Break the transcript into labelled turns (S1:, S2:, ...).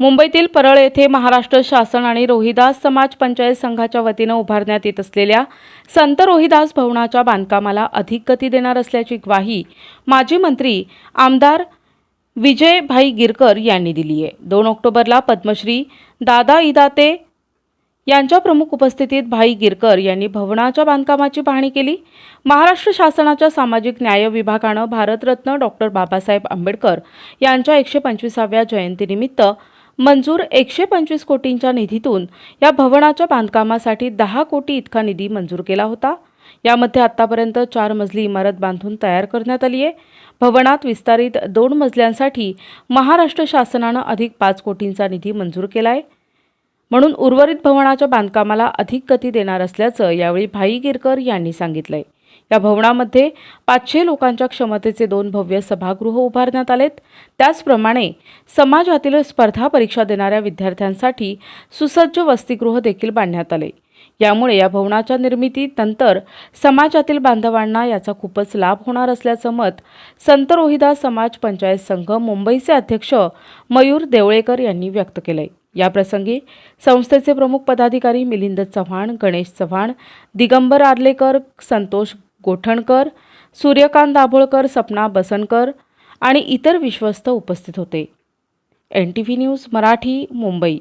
S1: मुंबईतील परळ येथे महाराष्ट्र शासन आणि रोहिदास समाज पंचायत संघाच्या वतीनं उभारण्यात येत असलेल्या संत रोहिदास भवनाच्या बांधकामाला अधिक गती देणार असल्याची ग्वाही माजी मंत्री आमदार विजयभाई गिरकर यांनी दिली आहे. दोन ऑक्टोबरला पद्मश्री दादा इदाते यांच्या प्रमुख उपस्थितीत भाई गिरकर यांनी भवनाच्या बांधकामाची पाहणी केली. महाराष्ट्र शासनाच्या सामाजिक न्याय विभागानं भारतरत्न डॉक्टर बाबासाहेब आंबेडकर यांच्या एकशे पंचवीसाव्या जयंतीनिमित्त मंजूर एकशे पंचवीस कोटींच्या निधीतून या भवनाच्या बांधकामासाठी दहा कोटी इतका निधी मंजूर केला होता. यामध्ये आत्तापर्यंत चार मजली इमारत बांधून तयार करण्यात आली आहे. भवनात विस्तारित दोन मजल्यांसाठी महाराष्ट्र शासनानं अधिक पाच कोटींचा निधी मंजूर केला आहे म्हणून उर्वरित भवनाच्या बांधकामाला अधिक गती देणार असल्याचं यावेळी भाई गिरकर यांनी सांगितलं आहे या भवनामध्ये पाचशे लोकांच्या क्षमतेचे दोन भव्य सभागृह उभारण्यात आलेत. त्याचप्रमाणे समाजातील स्पर्धा परीक्षा देणाऱ्या विद्यार्थ्यांसाठी सुसज्ज वसतिगृह देखील बांधण्यात आले. यामुळे या भवनाच्या निर्मितीनंतर समाजातील बांधवांना याचा खूपच लाभ होणार असल्याचं मत संत रोहिदास समाज पंचायत संघ मुंबईचे अध्यक्ष मयूर देवळेकर यांनी व्यक्त केलंय. याप्रसंगी संस्थेचे प्रमुख पदाधिकारी मिलिंद चव्हाण गणेश चव्हाण दिगंबर आर्लेकर संतोष कोठणकर सूर्यकांत दाभोळकर सपना बसनकर आणि इतर विश्वस्त उपस्थित होते. N T V news Marathi Mumbai.